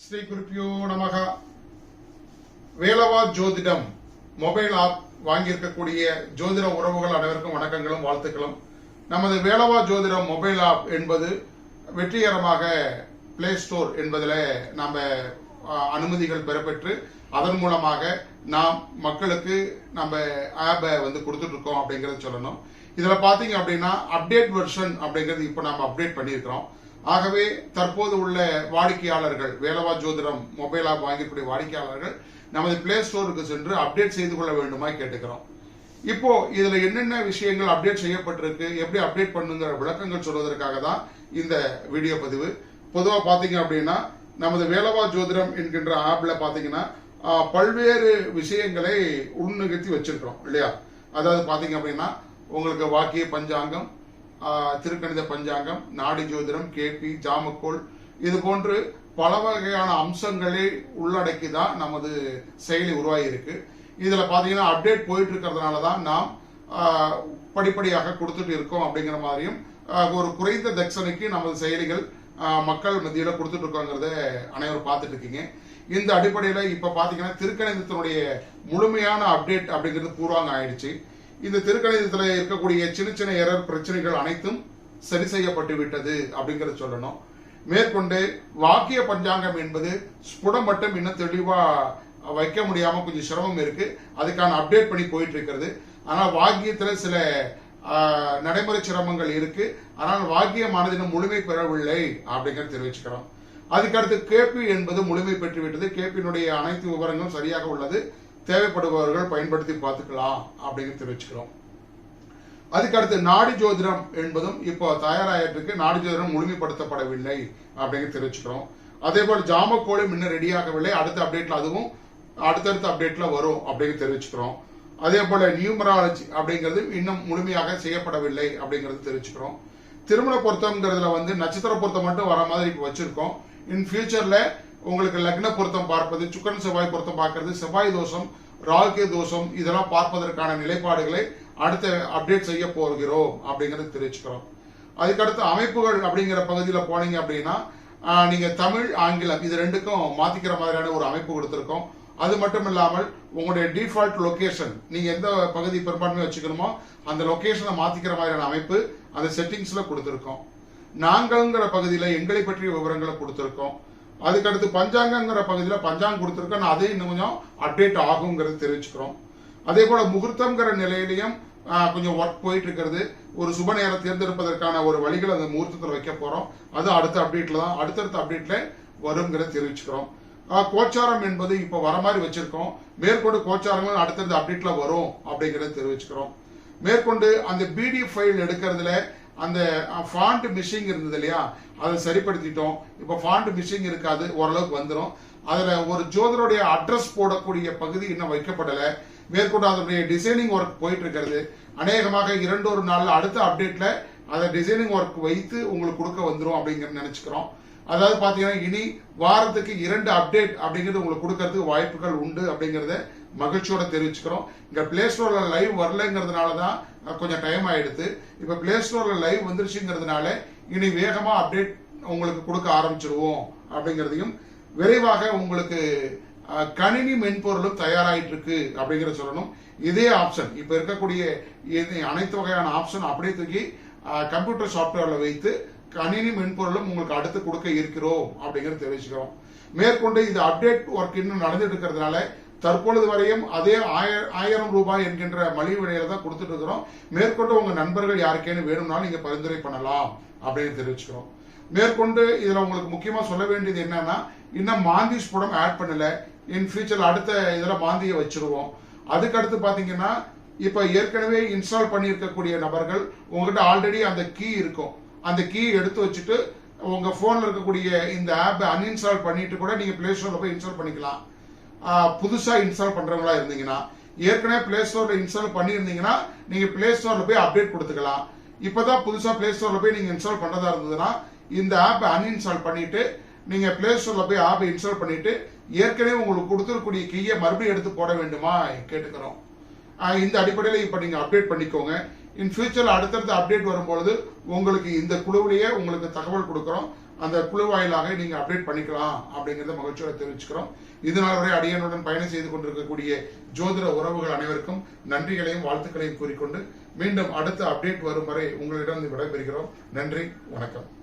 ஸ்ரீ குருப்பியோ நமக. வேலவா ஜோதிடம். மொபைல் ஆப் வாங்கியிருக்கக்கூடிய ஜோதிட உறவுகள் அனைவருக்கும் வணக்கங்களும் வாழ்த்துக்களும். நமது வேலவா ஜோதிடம் மொபைல் ஆப் என்பது வெற்றிகரமாக பிளே ஸ்டோர் என்பதில் நாம் அனுமதிகள் பெறப்பெற்று அதன் மூலமாக நாம் மக்களுக்கு நம்ம ஆப்பை வந்து கொடுத்துட்ருக்கோம் அப்படிங்கிறத சொல்லணும். இதில் பார்த்தீங்க அப்படின்னா அப்டேட் வெர்ஷன் அப்படிங்கிறது இப்போ நம்ம அப்டேட் பண்ணியிருக்கிறோம். ஆகவே தற்போது உள்ள வாடிக்கையாளர்கள் வேலவா ஜோதிடம் மொபைல் ஆப் வாங்கக்கூடிய வாடிக்கையாளர்கள் நமது பிளே ஸ்டோருக்கு சென்று அப்டேட் செய்து கொள்ள வேண்டுமாய் கேட்டுக்கிறோம். இப்போ இதுல என்னென்ன விஷயங்கள் அப்டேட் செய்யப்பட்டிருக்கு எப்படி அப்டேட் பண்ணுங்கிற விளக்கங்கள் சொல்வதற்காக தான் இந்த வீடியோ பதிவு. பொதுவாக பார்த்தீங்க அப்படின்னா நமது வேலவா ஜோதிடம் என்கின்ற ஆப்ல பார்த்தீங்கன்னா பல்வேறு விஷயங்களை உள்நிகழ்த்தி வச்சிருக்கிறோம் இல்லையா? அதாவது பார்த்தீங்க அப்படின்னா உங்களுக்கு வாக்கிய பஞ்சாங்கம் திருக்கணித பஞ்சாங்கம் நாடி ஜோதிடம் கேபி ஜாமக்கோள் இது போன்று பல வகையான அம்சங்களை உள்ளடக்கி தான் நமது செயலி உருவாகியிருக்கு. இதில் பார்த்தீங்கன்னா அப்டேட் போயிட்டு இருக்கிறதுனால தான் நாம் படிப்படியாக கொடுத்துட்டு இருக்கோம் அப்படிங்கிற மாதிரியும் ஒரு குறைந்த தட்சணைக்கு நமது செயலிகள் மக்கள் மத்தியில் கொடுத்துட்டு இருக்கோங்கிறத அனைவரும் பார்த்துட்டு இருக்கீங்க இந்த அடிப்படையில் இப்போ பார்த்தீங்கன்னா திருக்கணிதத்தினுடைய முழுமையான அப்டேட் அப்படிங்கிறது பூர்வாங்க ஆயிடுச்சு. இந்த திருக்கணிதத்தில் இருக்கக்கூடிய சின்ன சின்ன எரர் பிரச்சனைகள் அனைத்தும் சரி செய்யப்பட்டு விட்டது அப்படிங்கிறத சொல்லணும். மேற்கொண்டு வாக்கிய பஞ்சாங்கம் என்பது ஸ்புடம் மட்டும் இன்னும் தெளிவாக வைக்க முடியாமல் கொஞ்சம் சிரமம் இருக்கு. அதுக்கான அப்டேட் பண்ணி போயிட்டு இருக்கிறது. ஆனால் வாக்கியத்தில் சில நடைமுறை சிரமங்கள் இருக்கு. ஆனால் வாக்கியமானது இன்னும் முழுமை பெறவில்லை அப்படிங்கிறத தெரிவிச்சுக்கிறோம். அதுக்கடுத்து கேபி என்பது முழுமை பெற்றுவிட்டது. கேபியினுடைய அனைத்து விவரங்களும் சரியாக உள்ளது. தேவைப்படுபவர்கள் பயன்படுத்தி பார்த்துக்கலாம் அப்படின்னு தெரிவிச்சுக்கிறோம். அதுக்கடுத்து நாடி ஜோதிடம் என்பதும் இப்போ தயாராகிட்டு நாடி ஜோதிடம் முழுமைப்படுத்தப்படவில்லை அப்படின்னு தெரிவிச்சுக்கிறோம். அதே போல் ஜாமக்கோளும் இன்னும் ரெடியாகவில்லை. அடுத்த அப்டேட்ல அதுவும் அடுத்தடுத்த அப்டேட்ல வரும் அப்படின்னு தெரிவிச்சுக்கிறோம். அதே போல நியூமராலஜி அப்படிங்கிறது இன்னும் முழுமையாக செய்யப்படவில்லை அப்படிங்கிறது தெரிவிச்சுக்கிறோம். திருமண பொருத்தம்ங்கிறதுல வந்து நட்சத்திர பொருத்தம் மட்டும் வர மாதிரி இப்போ வச்சிருக்கோம். இன் ஃபியூச்சர்ல உங்களுக்கு லக்ன பொருத்தம் பார்ப்பது சுக்கரன் செவ்வாய் பொருத்தம் பார்க்கறது செவ்வாய் தோஷம் ராகு தோஷம் இதெல்லாம் பார்ப்பதற்கான நிலைப்பாடுகளை அடுத்த அப்டேட் செய்ய போகிறோம் அப்படிங்கறத தெரிவிச்சுக்கிறோம். அதுக்கடுத்து அமைப்புகள் அப்படிங்கிற பகுதியில் போனீங்க அப்படின்னா நீங்க தமிழ் ஆங்கிலம் இது ரெண்டுக்கும் மாத்திக்கிற மாதிரியான ஒரு அமைப்பு கொடுத்துருக்கோம். அது மட்டும் இல்லாமல் உங்களுடைய டிஃபால்ட் லொகேஷன் நீங்க எந்த பகுதி பெரும்பான்மை வச்சுக்கணுமோ அந்த லொகேஷனை மாத்திக்கிற மாதிரியான அமைப்பு அந்த செட்டிங்ஸ்ல கொடுத்துருக்கோம். நாங்கள்ங்கிற பகுதியில் எங்களை பற்றிய விவரங்களை கொடுத்துருக்கோம். அதுக்கடுத்து பஞ்சாங்கங்கிற பகுதியில் பஞ்சாங்கம் கொடுத்துருக்கோம் நான் இன்னும் கொஞ்சம் அப்டேட் ஆகுங்கிறது தெரிவிச்சுக்கிறோம். அதே போல முகூர்த்தம்ங்கிற நிலையிலையும் கொஞ்சம் ஒர்க் போயிட்டு இருக்கிறது ஒரு சுப நேரம் தேர்ந்தெடுப்பதற்கான ஒரு வழிகளை அந்த முகூர்த்தத்தில் வைக்க போறோம். அது அடுத்த அப்டேட்ல தான் அடுத்தடுத்த அப்டேட்ல வருங்கிறத தெரிவிச்சுக்கிறோம். கோச்சாரம் என்பது இப்போ வர மாதிரி வச்சிருக்கோம். மேற்கொண்டு கோச்சாரங்கள் அடுத்தடுத்த அப்டேட்ல வரும் அப்படிங்கிறத தெரிவிச்சுக்கிறோம். மேற்கொண்டு அந்த பிடிஎஃப் ஃபைல் எடுக்கிறதுல அந்த ஃபாண்ட் மிஷிங் இருந்தது இல்லையா? அதை சரிப்படுத்திட்டோம். இப்போ ஃபாண்ட் மிஷிங் இருக்காது ஓரளவுக்கு வந்துடும் அதில் ஒரு ஜோதருடைய அட்ரஸ் போடக்கூடிய பகுதி இன்னும் வைக்கப்படலை. மேற்கொண்டு அதனுடைய டிசைனிங் ஒர்க் போயிட்டு இருக்கிறது அநேகமாக இரண்டு ஒரு நாளில் அடுத்த அப்டேட்ல அதை டிசைனிங் ஒர்க் வைத்து உங்களுக்கு கொடுக்க வந்துடும் அப்படிங்கிற நினைச்சுக்கிறோம். அதாவது பார்த்தீங்கன்னா இனி வாரத்துக்கு இரண்டு அப்டேட் அப்படிங்கிறது உங்களுக்கு கொடுக்கறதுக்கு வாய்ப்புகள் உண்டு அப்படிங்கிறத மகிழ்ச்சியோட தெரிவிச்சுக்கிறோம். இங்கே பிளே ஸ்டோர்ல லைவ் வரலங்கிறதுனால தான் கொஞ்சம் டைம் ஆயிடுது இப்போ பிளே ஸ்டோர்ல லைவ் வந்துருச்சுங்கிறதுனால இனி வேகமாக அப்டேட் உங்களுக்கு கொடுக்க ஆரம்பிச்சிருவோம் அப்படிங்கிறதையும் விரைவாக உங்களுக்கு கணினி மென்பொருளும் தயாராயிட்டு இருக்கு அப்படிங்கிற சொல்லணும். இதே ஆப்ஷன் இப்ப இருக்கக்கூடிய அனைத்து வகையான ஆப்ஷன் அப்படியே தூக்கி கம்ப்யூட்டர் சாஃப்ட்வேரில் வைத்து கணினி மென்பொருளும் உங்களுக்கு அடுத்து கொடுக்க இருக்கிறோம் அப்படிங்கறது தெரிவிச்சுக்கிறோம் மேற்கொண்டு இது அப்டேட் ஒர்க் இன்னும் நடந்துட்டு இருக்கிறதுனால தற்பொழுது வரையும் அதே ஆயிரம் ரூபாய் என்கின்ற மலிவு விலையில தான் கொடுத்துட்டு இருக்கிறோம். மேற்கொண்டு உங்க நண்பர்கள் யாருக்கேன்னு வேணும்னாலும் நீங்க பரிந்துரை பண்ணலாம் அப்படின்னு தெரிவிச்சுக்கிறோம். மேற்கொண்டு இதுல உங்களுக்கு முக்கியமா சொல்ல வேண்டியது என்னன்னா இன்னும் மாந்திஸ் படம் ஆட் பண்ணல. இன் ஃபியூச்சர் அடுத்த இதுல மாந்தியை வச்சிருவோம். அதுக்கு அடுத்து பாத்தீங்கன்னா இப்ப ஏற்கனவே இன்ஸ்டால் பண்ணியிருக்கக்கூடிய நபர்கள் உங்ககிட்ட ஆல்ரெடி அந்த கீ இருக்கும். அந்த கீ எடுத்து வச்சுட்டு உங்க போன்ல இருக்கக்கூடிய இந்த ஆப் அன்இன்ஸ்டால் பண்ணிட்டு கூட நீங்க பிளே ஸ்டோர்ல போய் இன்ஸ்டால் பண்ணிக்கலாம். புதுசாக இன்ஸ்டால் பண்ணுறவங்களா இருந்தீங்கன்னா ஏற்கனவே பிளே ஸ்டோரில் இன்ஸ்டால் பண்ணியிருந்தீங்கன்னா நீங்கள் பிளே ஸ்டோரில் போய் அப்டேட் கொடுத்துக்கலாம். இப்போ தான் புதுசாக பிளே ஸ்டோரில் போய் நீங்கள் இன்ஸ்டால் பண்ணுறதா இருந்ததுன்னா இந்த ஆப்பை அன்இன்ஸ்டால் பண்ணிவிட்டு நீங்கள் பிளே ஸ்டோரில் போய் ஆப்பை இன்ஸ்டால் பண்ணிவிட்டு ஏற்கனவே உங்களுக்கு கொடுத்துருக்கூடிய கீயை மறுபடியும் எடுத்து போட வேண்டுமா? கேட்டுக்கிறோம். இந்த அடிப்படையில் இப்போ நீங்கள் அப்டேட் பண்ணிக்கோங்க. இன் ஃபியூச்சரில் அடுத்தடுத்த அப்டேட் வரும்பொழுது உங்களுக்கு இந்த குழுவிலேயே உங்களுக்கு தகவல் கொடுக்குறோம். அந்த குழு வாயிலாக நீங்க அப்டேட் பண்ணிக்கலாம் அப்படிங்கறத மகிழ்ச்சியோட தெரிவிச்சுக்கிறோம். இதனால் வரை அடியனுடன் பயணம் செய்து கொண்டிருக்கக்கூடிய ஜோதிட உறவுகள் அனைவருக்கும் நன்றிகளையும் வாழ்த்துக்களையும் கூறிக்கொண்டு மீண்டும் அடுத்த அப்டேட் வரும் வரை உங்களிடம் விடைபெறுகிறோம். நன்றி வணக்கம்.